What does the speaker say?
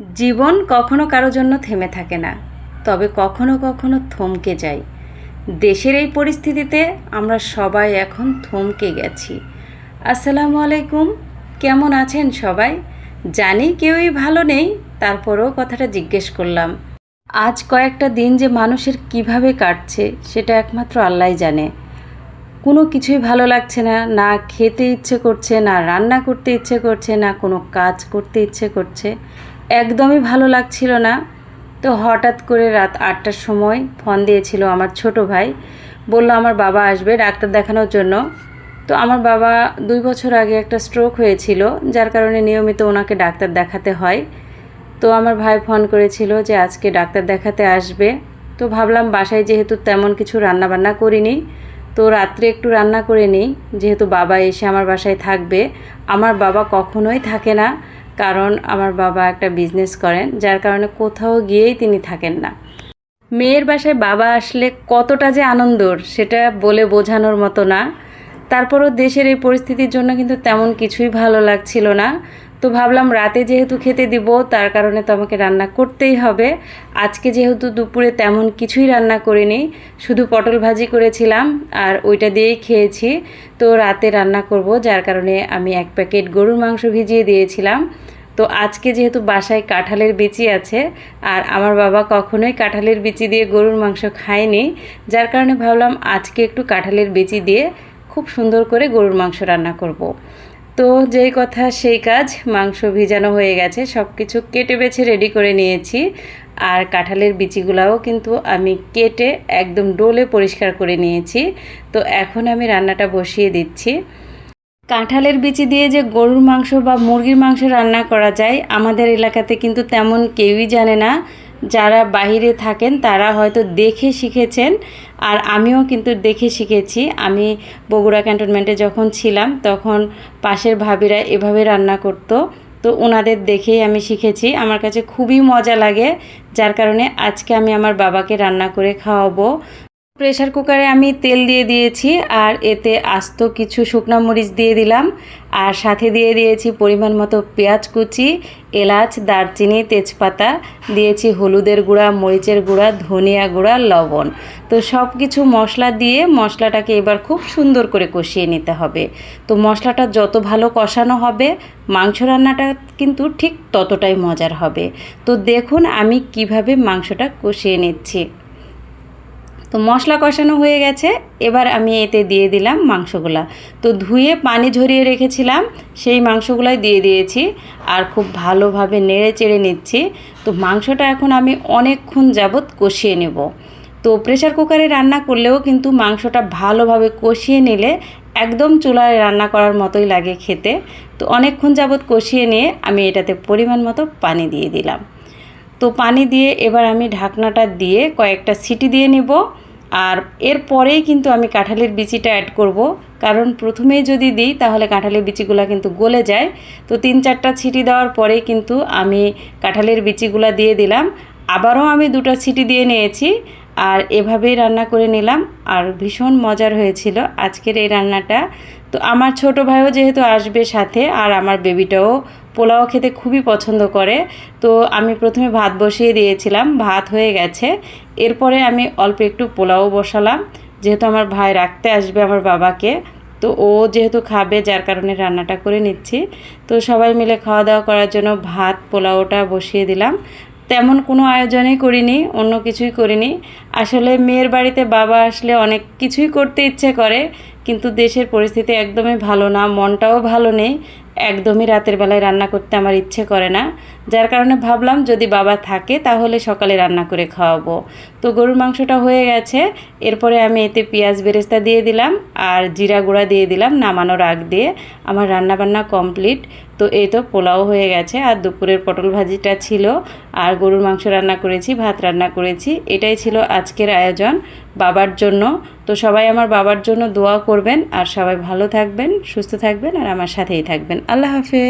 জীবন কখনো কারও জন্য থেমে থাকে না, তবে কখনো কখনো থমকে যায়। দেশের এই পরিস্থিতিতে আমরা সবাই এখন থমকে গেছি। আসসালামু আলাইকুম, কেমন আছেন সবাই? জানি কেউই ভালো নেই, তারপরেও কথাটা জিজ্ঞেস করলাম। আজ কয়েকটা দিন যে মানুষের কীভাবে কাটছে, সেটা একমাত্র আল্লাহ জানে। কোনো কিছুই ভালো লাগছে না না খেতে ইচ্ছে করছে, না রান্না করতে ইচ্ছে করছে, না কোনো কাজ করতে ইচ্ছে করছে। একদমই ভালো লাগছিল না। তো হঠাৎ করে রাত আটটার সময় ফোন দিয়েছিল আমার ছোট ভাই। বলল, আমার বাবা আসবে ডাক্তার দেখানোর জন্য। তো আমার বাবা দুই বছর আগে একটা স্ট্রোক হয়েছিল, যার কারণে নিয়মিত ওনাকে ডাক্তার দেখাতে হয়। তো আমার ভাই ফোন করেছিল যে, আজকে ডাক্তার দেখাতে আসবে। তো ভাবলাম, বাসায় যেহেতু তেমন কিছু রান্না বান্না করিনি, তো রাত্রে একটু রান্না করে নিই। যেহেতু বাবা এসে আমার বাসায় থাকবে, আমার বাবা কখনোই থাকে না। কারণ আমার বাবা একটা বিজনেস করেন, যার কারণে কোথাও গিয়েই তিনি থাকেন না। মেয়ের বাসায় বাবা আসলে কতটা যে আনন্দর, সেটা বলে বোঝানোর মতো না। তারপরও দেশের এই পরিস্থিতির জন্য কিন্তু তেমন কিছুই ভালো লাগছিল না। তো ভাবলাম রাতে যেহেতু খেতে দিব, তার কারণে তো আমাকে রান্না করতেই হবে। আজকে যেহেতু দুপুরে তেমন কিছুই রান্না করিনি, শুধু পটল ভাজি করেছিলাম আর ওইটা দিয়েই খেয়েছি। তো রাতে রান্না করব, যার কারণে আমি এক প্যাকেট গরুর মাংস ভিজিয়ে দিয়েছিলাম। তো আজকে যেহেতু বাসায় কাঁঠালের বিচি আছে, আর আমার বাবা কখনোই কাঁঠালের বিচি দিয়ে গরুর মাংস খায়নি, যার কারণে ভাবলাম আজকে একটু কাঁঠালের বিচি দিয়ে খুব সুন্দর করে গরুর মাংস রান্না করব। তো যেই কথা সেই কাজ, মাংস ভিজানো হয়ে গেছে সব কিছু কেটে বেছে রেডি করে নিয়েছি, আর কাঁঠালের বিচিগুলাও কিন্তু আমি কেটে একদম ডোলে পরিষ্কার করে নিয়েছি তো এখন আমি রান্নাটা বসিয়ে দিচ্ছি কাঁঠালের বিচি দিয়ে যে গরুর মাংস বা মুরগির মাংস রান্না করা যায়, আমাদের এলাকাতে কিন্তু তেমন কেউই জানে না। যারা বাহিরে থাকেন, তারা হয়তো দেখে শিখেছেন, আর আমিও কিন্তু দেখে শিখেছি। আমি বগুড়া ক্যান্টনমেন্টে যখন ছিলাম, তখন পাশের ভাবিরা এভাবে রান্না করতো। তো ওনাদের দেখেই আমি শিখেছি। আমার কাছে খুবই মজা লাগে, যার কারণে আজকে আমি আমার বাবাকে রান্না করে খাওয়াবো। প্রেশার কুকারে আমি তেল দিয়ে দিয়েছি আর এতে আস্ত কিছু শুকনো মরিচ দিয়ে দিলাম। আর সাথে দিয়ে দিয়েছি পরিমাণ মতো পেঁয়াজ কুচি, এলাচ, দারচিনি, তেজপাতা, দিয়েছি হলুদের গুঁড়া, মরিচের গুঁড়া, ধনিয়া গুঁড়া, লবণ। তো সব কিছু মশলা দিয়ে মশলাটাকে এবার খুব সুন্দর করে কষিয়ে নিতে হবে। তো মশলাটা যত ভালো কষানো হবে, মাংস রান্নাটা কিন্তু ঠিক ততটাই মজার হবে। তো দেখুন আমি কীভাবে মাংসটা কষিয়ে নিচ্ছি। তো মশলা কষানো হয়ে গেছে। এবার আমি এতে দিয়ে দিলাম মাংসগুলা। তো ধুয়ে পানি ঝরিয়ে রেখেছিলাম, সেই মাংসগুলাই দিয়ে দিয়েছি আর খুব ভালোভাবে নেড়ে চেড়ে নিচ্ছি। তো মাংসটা এখন আমি অনেকক্ষণ যাবৎ কষিয়ে নেব। তো প্রেশার কুকারে রান্না করলেও কিন্তু মাংসটা ভালোভাবে কষিয়ে নিলে একদম চুলায় রান্না করার মতোই লাগে খেতে। তো অনেকক্ষণ যাবৎ কষিয়ে নিয়ে আমি এটাতে পরিমাণ মতো পানি দিয়ে দিলাম। তো পানি দিয়ে এবার আমি ঢাকনাটা দিয়ে কয়েকটা সিটি দিয়ে নিব। আর এরপরেই কিন্তু আমি কাঁঠালের বিচিটা অ্যাড করব। কারণ প্রথমেই যদি দিই, তাহলে কাঁঠালের বিচিগুলো কিন্তু গলে যায়। তো তিন চারটা ছিটি দেওয়ার পরেই কিন্তু আমি কাঁঠালের বিচিগুলো দিয়ে দিলাম। আবারও আমি দুটো ছিটি দিয়ে নিয়েছি। আর এভাবেই রান্না করে নিলাম আর ভীষণ মজার হয়েছিল আজকের এই রান্নাটা। তো আমার ছোট ভাইও যেহেতু আসবে সাথে আর আমার বেবিটাও পোলাও খেতে খুবই পছন্দ করে, তো আমি প্রথমে ভাত বসিয়ে দিয়েছিলাম, ভাত হয়ে গেছে। এরপরে আমি অল্প একটু পোলাও বসালাম, যেহেতু আমার ভাই রাখতে আসবে আমার বাবাকে, তো ও যেহেতু খাবে যার কারণে রান্নাটা করে নিচ্ছি। তো সবাই মিলে খাওয়া দাওয়া করার জন্য ভাত, পোলাওটা বসিয়ে দিলাম। তেমন কোনো আয়োজনই করিনি, অন্য কিছুই করিনি। আসলে মেয়ের বাড়িতে বাবা আসলে অনেক কিছুই করতে ইচ্ছে করে, কিন্তু দেশের পরিস্থিতি একদমই ভালো না, মনটাও ভালো নেই। একদমই রাতের বেলায় রান্না করতে আমার ইচ্ছে করে না। যার কারণে ভাবলাম যদি বাবা থাকে তাহলে সকালে রান্না করে খাওয়াবো। তো গরুর মাংসটা হয়ে গেছে। এরপরে আমি এতে পেঁয়াজ বেরেস্তা দিয়ে দিলাম আর জিরা গুঁড়া দিয়ে দিলাম নামানোর আগ দিয়ে। আমার রান্না বান্না কমপ্লিট। তো এই তো পোলাও হয়ে গেছে আর দুপুরের পটল ভাজিটা ছিল আর গরুর মাংস রান্না করেছি, ভাত রান্না করেছি। এটাই ছিল আজকের আয়োজন বাবার জন্য। তো সবাই আমার বাবার জন্য দোয়া করবেন আর সবাই ভালো থাকবেন, সুস্থ থাকবেন আর আমার সাথেই থাকবেন। আল্লাহ হাফেজ।